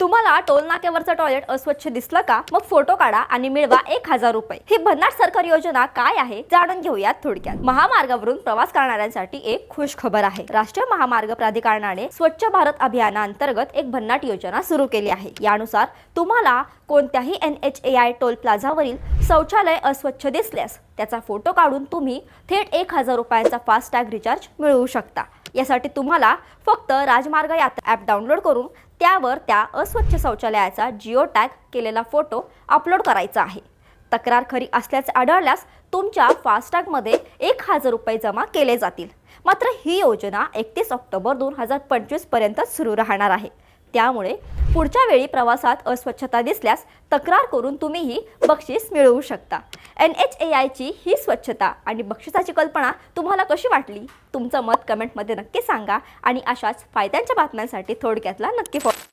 तुम्हाला toll नाक्यावरचं toilet अस्वच्छ दिसलं का? मग फोटो काढा आणि मिळवा एक हजार रुपये. ही भन्नाट सरकार योजना काय आहे? जाणून घेऊयात थोडक्यात. महामार्गावरून प्रवास करणाऱ्यांसाठी एक खुश खबर आहे. राष्ट्रीय महामार्ग प्राधिकरणाने स्वच्छ भारत अभियानाअंतर्गत एक भन्नाट योजना सुरू केली आहे. यानुसार तुम्हाला कोणत्याही N H A I toll प्लाझावरील शौचालय अस्वच्छ दिसल्यास त्याचा फोटो काढून तुम्ही थेट एक हजार रुपयांचा फास्टॅग रिचार्ज मिळवू शकता. यासाठी तुम्हाला फक्त राजमार्ग यात्रा ॲप डाउनलोड करून त्यावर त्या अस्वच्छ शौचालयाचा जिओ टॅग केलेला फोटो अपलोड करायचा आहे. तक्रार खरी असल्याचे आढळल्यास तुमच्या फास्टॅगमध्ये एक हजार रुपये जमा केले जातील. मात्र ही योजना एकतीस ऑक्टोबर दोन हजार पंचवीसपर्यंत सुरू राहणार आहे. त्यामुळे पुढच्या वेळी प्रवासात अस्वच्छता दिसल्यास तक्रार करून तुम्हीही बक्षीस मिळवू शकता. एन एच ए आयची ही स्वच्छता आणि बक्षिसाची कल्पना तुम्हाला कशी वाटली? तुमचं मत कमेंटमध्ये नक्की सांगा आणि अशाच फायद्यांच्या बातम्यांसाठी थोडक्यातला नक्की फॉलो